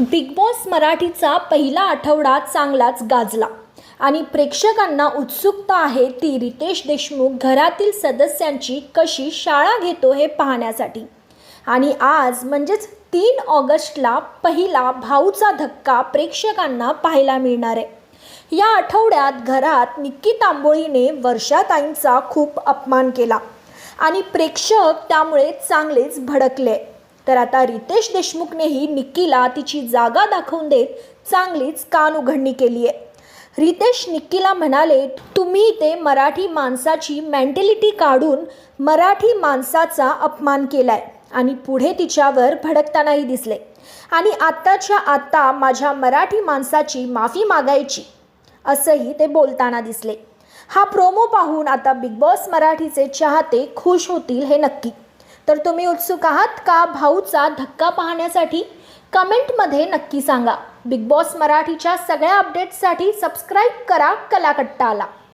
Big boss मराठीचा पहिला आठवडा चांगलाच गाजला. आणि प्रेक्षकांना उत्सुकता आहे ती रितेश देशमुख घरातील सदस्यांची कशी शाळा घेतो हे पाहण्यासाठी. आणि आज म्हणजेच तीन ऑगस्टला पहिला भाऊचा धक्का प्रेक्षकांना पाहायला मिळणार आहे. या आठवड्यात घरात निक्की तांबोळीने वर्षाताईंचा खूप अपमान केला. आणि प्रेक्षक त्यामुळे चांगलेच भडकले. तर आता रितेश देशमुखनेही निक्कीला तिची जागा दाखवून देत चांगलीच कान उघडणी केली आहे. रितेश निक्कीला म्हणाले तुम्ही ते मराठी माणसाची मेंटॅलिटी काढून मराठी माणसाचा अपमान केलाय आणि पुढे तिच्यावर भडकतानाही दिसले. आणि आत्ताच्या आत्ता माझ्या मराठी माणसाची माफी मागायची. असंही ते बोलताना दिसले. हा प्रोमो पाहून आता बिग बॉस मराठीचे चाहते खुश होतील हे नक्की. तर तुम्ही उत्सुक आहात का भाऊचा धक्का पाहण्यासाठी? कमेंटमध्ये नक्की सांगा. बिग बॉस मराठीच्या सगळ्या अपडेट्ससाठी सबस्क्राईब करा कलाकट्टाला.